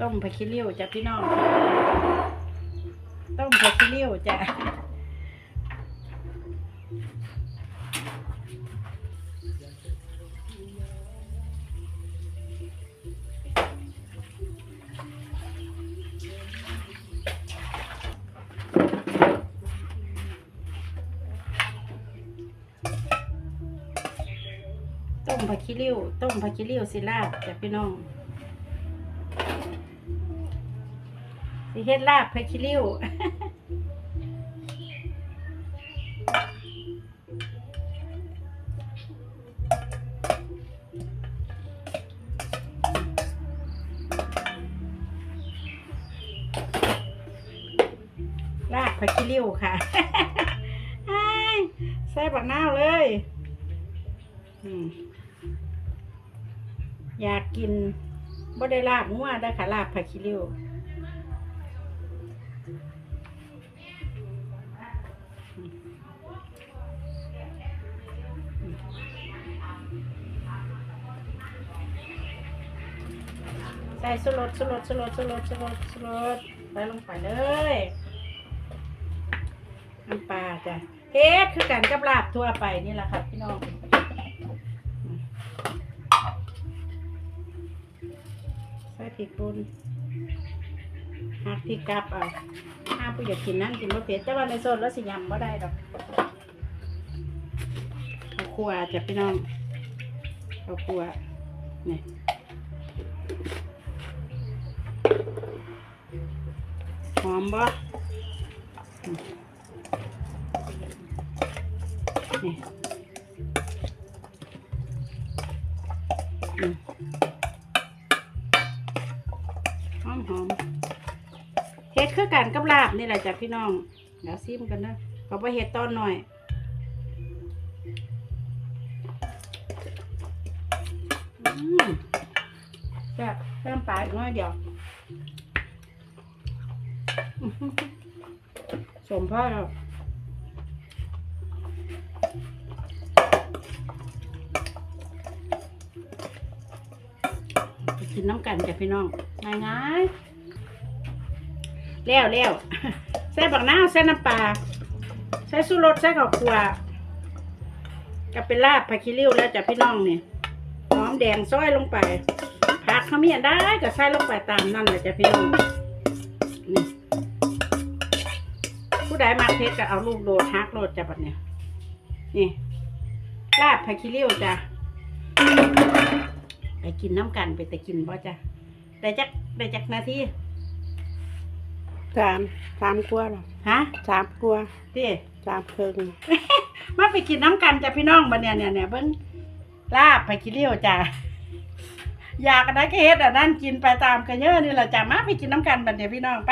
ต้มผักขี้ริ้วจ้ะพี่น้อง ต้มผักขี้ริ้วจ้ะต้มผักขี้ริ้ว ต้มผักขี้ริ้วสิลาบจ้ะพี่น้อง สิเฮ็ดลาบผักขี้ริ้วลาบผักขี้ริ้วค่ะใส่บักนาวเลย อยากกินบ่ได้ลาบงัวได้ค่ะลาบผักขี้ริ้ว ใส่สลดสลดสลดสลดสลดสลดใส่ลงไปเลยน้ำปลาจ้ะเฮ็ดคือกันกับลาบทั่วไปนี่แหละค่ะพี่น้องใส่พริกป่น หักพริกกลับเอาห้าผู้อยากกินนั่นกินบ่เผ็ดแต่ว่าในโซนแล้วสิยำบ่ได้ดอกเอาครัวจ้ะพี่น้องเอาครัวนี่หอมบ่นี่หอมหอม เฮ็ดคือกันกับลาบนี่แหละจ้ะพี่น้อง เดี๋ยวซิมกันนะขาไปเฮ็ดตอนหน่อยแซ่บแซ่บปลาอีกหน้อยเดียวสมพ่อเราไปกินน้ำกันจ้ะพี่น้องง่ายง่ายๆ แล้วแล้วใส่บักน้าวใส่น้ำปลาใส่สุรสใส่ข้าวคั่วก็เป็นลาบผักขี้ริ้วแล้วจ้ะพี่น้องนี่หอมแดงซอยลงไปผักขมิ้นได้ก็ใส่ลงไปตามนั่นเลยจ้ะพี่น้องนี่ผู้ใดมาเพชรก็เอาลูกโดดฮักโดดจ้ะบัดเนี่ยนี่ลาบผักขี้ริ้วจ้ะไปกินน้ำกันไปแต่กินบ่จ้ะได้จักได้จักนาที สามสามกลัวหรอฮะสามกลัวพี่สามเพิงมาไปกินน้ำกันจ้ะพี่น้องบัดเนี่ยเนี่ยเนี่ยเบิ้งลาบผักขี้ริ้วจ้ะอยากกันนะก็เฮ็ดอะนั่นกินไปตามกันเยอะนี่แหละจ้ะมาไปกินน้ำกันบัดเนี่ยพี่น้องไป